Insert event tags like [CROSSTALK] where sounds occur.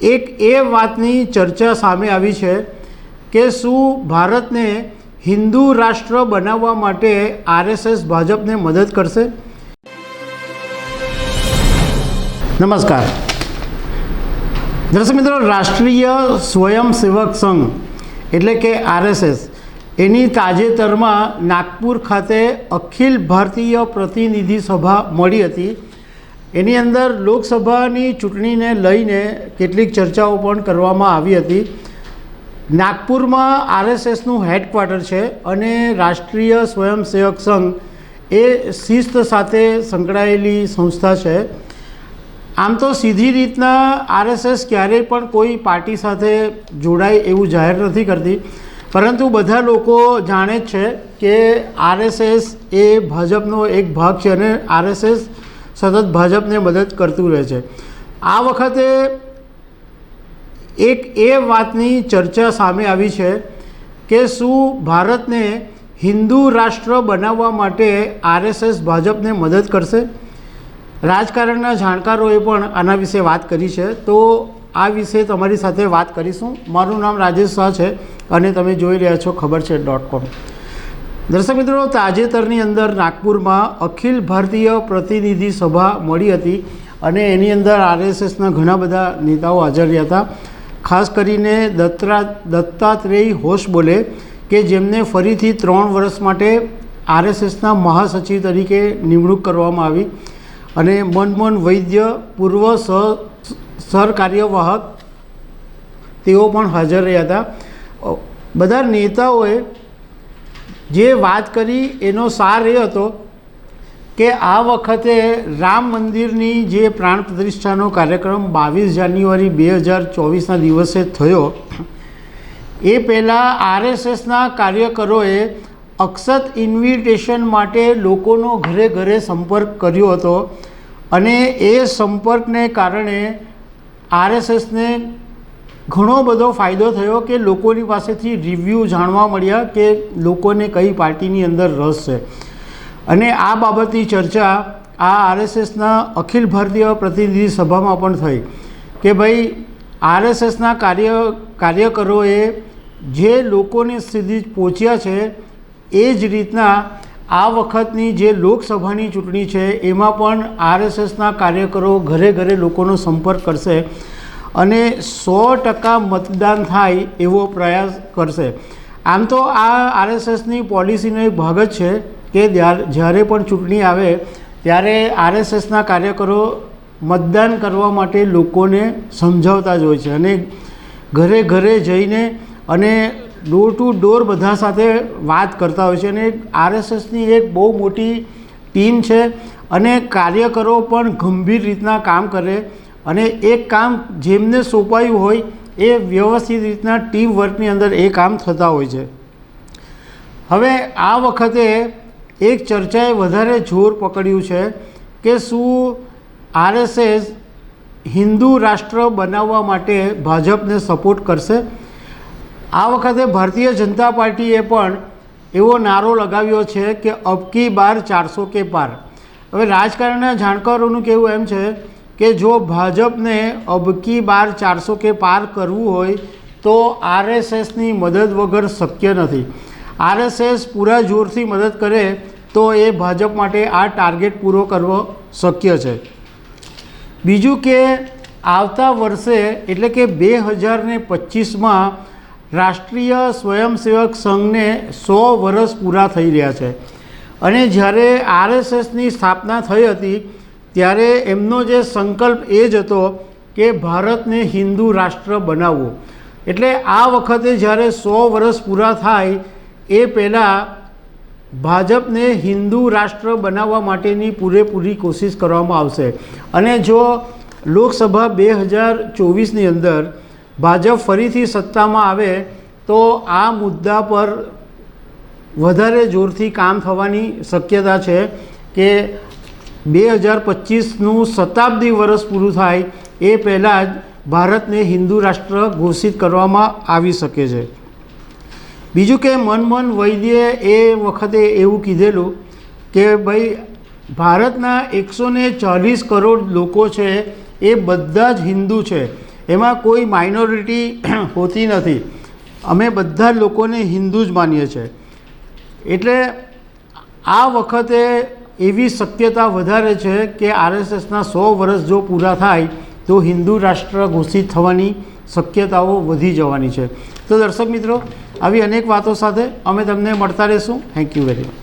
એક એ વાતની ચર્ચા સામે આવી છે કે શું ભારતને હિન્દુ રાષ્ટ્ર બનાવવા માટે આરએસએસ ભાજપને મદદ કરશે? નમસ્કાર. દર્શક મિત્રો, રાષ્ટ્રીય સ્વયંસેવક સંઘ એટલે કે આરએસએસ, એની તાજેતરમાં નાગપુર ખાતે અખિલ ભારતીય પ્રતિનિધિ સભા મળી હતી. એની અંદર લોકસભાની ચૂંટણીને લઈને કેટલીક ચર્ચાઓ પણ કરવામાં આવી હતી. નાગપુરમાં આરએસએસનું હેડક્વાર્ટર છે અને રાષ્ટ્રીય સ્વયંસેવક સંઘ એ શિસ્ત સાથે સંકળાયેલી સંસ્થા છે. આમ તો સીધી રીતના આરએસએસ ક્યારેય પણ કોઈ પાર્ટી સાથે જોડાય એવું જાહેર નથી કરતી. પરંતુ બધા લોકો જાણે જ છે કે આરએસએસ એ ભાજપનો એક ભાગ છે અને આરએસએસ સતત ભાજપને મદદ કરતું રહે છે. આ વખતે એક એ વાતની ચર્ચા સામે આવી છે કે શું ભારતને હિન્દુ રાષ્ટ્ર બનાવવા માટે આરએસએસ ભાજપને મદદ કરશે? રાજકારણના જાણકારોએ પણ આના વિશે વાત કરી છે. તો આ વિશે તમારી સાથે વાત કરીશું. મારું નામ રાજેશ શાહ છે અને તમે જોઈ રહ્યા છો ખબર છે ડોટ કોમ. દર્શક મિત્રો, તાજેતરની અંદર નાગપુરમાં અખિલ ભારતીય પ્રતિનિધિ સભા મળી હતી અને એની અંદર આરએસએસના ઘણા બધા નેતાઓ હાજર રહ્યા હતા. ખાસ કરીને દત્તા દત્તાત્રેય હોશ બોલે કે જેમને ફરીથી ત્રણ વર્ષ માટે આરએસએસના મહાસચિવ તરીકે નિમણૂક કરવામાં આવી અને મનમોહન વૈદ્ય, પૂર્વ સહ સરકાર્યવાહક તેઓ પણ હાજર રહ્યા હતા. બધા નેતાઓએ જે વાત કરી એનો સાર એ હતો કે આ વખતે રામ મંદિરની જે પ્રાણ પ્રતિષ્ઠાનો કાર્યક્રમ બાવીસ જાન્યુઆરી બે હજાર ચોવીસના દિવસે થયો, એ પહેલાં આરએસએસના કાર્યકરોએ અક્ષત ઇન્વિટેશન માટે લોકોનો ઘરે ઘરે સંપર્ક કર્યો હતો અને એ સંપર્કને કારણે આરએસએસને ઘણો બધો ફાયદો થયો કે લોકોની પાસેથી રિવ્યૂ જાણવા મળ્યા કે લોકોને કઈ પાર્ટીની અંદર રસ છે. અને આ બાબતની ચર્ચા આ આરએસએસના અખિલ ભારતીય પ્રતિનિધિ સભામાં પણ થઈ કે ભાઈ, આરએસએસના કાર્ય, કાર્યકરોએ જે લોકોને સુધી પહોંચ્યા છે, એ જ રીતના આ વખતની જે લોકસભાની ચૂંટણી છે, એમાં પણ આરએસએસના કાર્યકરો ઘરે ઘરે લોકોનો સંપર્ક કરશે. અને સો ટકા મતદાન થાય એવો પ્રયાસ કરશે. આમ તો આ આરએસએસની પોલિસીનો એક ભાગ જ છે કે જ્યારે પણ ચૂંટણી આવે, ત્યારે આરએસએસના કાર્યકરો મતદાન કરવા માટે લોકોને સમજાવતા જ હોય છે અને ઘરે ઘરે જઈને અને ડોર ટુ ડોર બધા સાથે વાત કરતા હોય છે અને આરએસએસની એક બહુ મોટી ટીમ છે અને કાર્યકરો પણ ગંભીર રીતના કામ કરે અને એક કામ જેમને સોંપાયું હોય, એ વ્યવસ્થિત રીતના ટીમ વર્કની અંદર એ કામ થતા હોય છે. હવે આ વખતે એક ચર્ચાએ વધારે જોર પકડ્યું છે કે શું આરએસએસ હિન્દુ રાષ્ટ્ર બનાવવા માટે ભાજપને સપોર્ટ કરશે. આ વખતે ભારતીય જનતા પાર્ટીએ પણ એવો નારો લગાવ્યો છે કે અબકી બાર ચારસો કે પાર. હવે રાજકારણના જાણકારોનું કહેવું એમ છે કે જો ભાજપને અબકી બાર ચારસો કે પાર કરવું હોય, તો આરએસએસની મદદ વગર શક્ય નથી. આરએસએસ પૂરા જોરથી મદદ કરે, તો એ ભાજપ માટે આ ટાર્ગેટ પૂરો કરવો શક્ય છે. બીજું કે આવતા વર્ષે, એટલે કે બે હજાર ને પચીસમાં, રાષ્ટ્રીય સ્વયંસેવક સંઘને સો વર્ષ પૂરા થઈ રહ્યા છે. અને જ્યારે આરએસએસની સ્થાપના થઈ હતી ત્યારે એમનો જે સંકલ્પ એ જ હતો કે ભારતને હિન્દુ રાષ્ટ્ર બનાવવું. એટલે આ વખતે જ્યારે સો વર્ષ પૂરા થાય, એ પહેલાં ભાજપને હિન્દુ રાષ્ટ્ર બનાવવા માટેની પૂરેપૂરી કોશિશ કરવામાં આવશે. અને જો લોકસભા બે હજાર ચોવીસની અંદર ભાજપ ફરીથી સત્તામાં આવે, તો આ મુદ્દા પર વધારે જોરથી કામ થવાની શક્યતા છે કે બે હજાર પચીસનું શતાબ્દી વર્ષ પૂરું થાય એ પહેલાં જ ભારતને હિન્દુ રાષ્ટ્ર ઘોષિત કરવામાં આવી શકે છે. બીજું કે મનમોહન વૈદ્યે એ વખતે એવું કીધેલું કે ભાઈ, ભારતના એકસો ચાલીસ કરોડ લોકો છે એ બધા જ હિન્દુ છે. એમાં કોઈ માઇનોરિટી [CLEARS THROAT] હોતી નથી. અમે બધા લોકોને હિન્દુ જ માનીએ છીએ. એટલે આ વખતે એવી શક્યતા વધારે છે કે આરએસએસના સો વર્ષ જો પૂરા થાય તો હિન્દુ રાષ્ટ્ર ઘોષિત થવાની શક્યતાઓ વધી જવાની છે. તો દર્શક મિત્રો, આવી અનેક વાતો સાથે અમે તમને મળતા રહીશું. Thank you very much